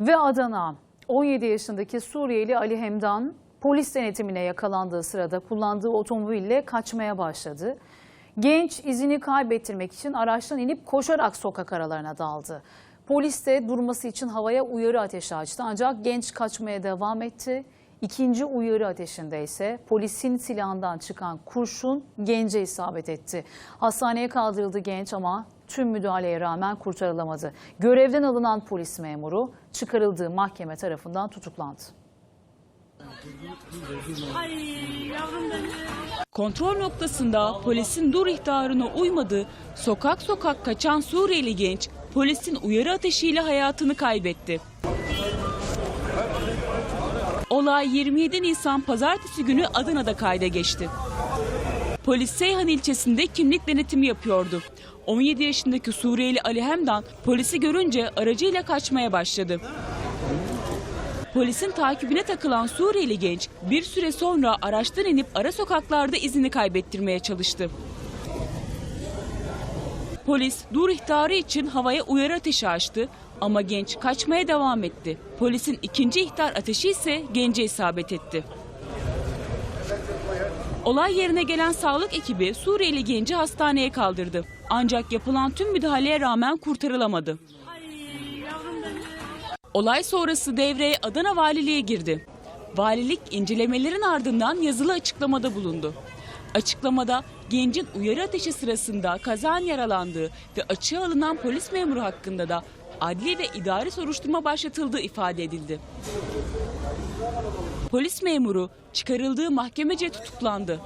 Ve Adana 17 yaşındaki Suriyeli Ali Hemdan polis denetimine yakalandığı sırada kullandığı otomobille kaçmaya başladı. Genç izini kaybettirmek için araçtan inip koşarak sokak aralarına daldı. Polis de durması için havaya uyarı ateşi açtı ancak genç kaçmaya devam etti. İkinci uyarı ateşinde ise polisin silahından çıkan kurşun gence isabet etti. Hastaneye kaldırıldı genç ama tüm müdahaleye rağmen kurtarılamadı. Görevden alınan polis memuru çıkarıldığı mahkeme tarafından tutuklandı. Kontrol noktasında polisin dur ihtarına uymadı, sokak sokak kaçan Suriyeli genç polisin uyarı ateşiyle hayatını kaybetti. Olay 27 Nisan pazartesi günü Adana'da kayda geçti. Polis Seyhan ilçesinde kimlik denetimi yapıyordu. 17 yaşındaki Suriyeli Ali Hemdan polisi görünce aracıyla kaçmaya başladı. Polisin takibine takılan Suriyeli genç bir süre sonra araçtan inip ara sokaklarda izini kaybettirmeye çalıştı. Polis dur ihtarı için havaya uyarı ateşi açtı ama genç kaçmaya devam etti. Polisin ikinci ihtar ateşi ise gence isabet etti. Olay yerine gelen sağlık ekibi Suriyeli genci hastaneye kaldırdı. Ancak yapılan tüm müdahaleye rağmen kurtarılamadı. Olay sonrası devreye Adana Valiliği girdi. Valilik incelemelerin ardından yazılı açıklamada bulundu. Açıklamada gencin uyarı ateşi sırasında kazan yaralandığı ve açığa alınan polis memuru hakkında da adli ve idari soruşturma başlatıldığı ifade edildi. Polis memuru çıkarıldığı mahkemece tutuklandı.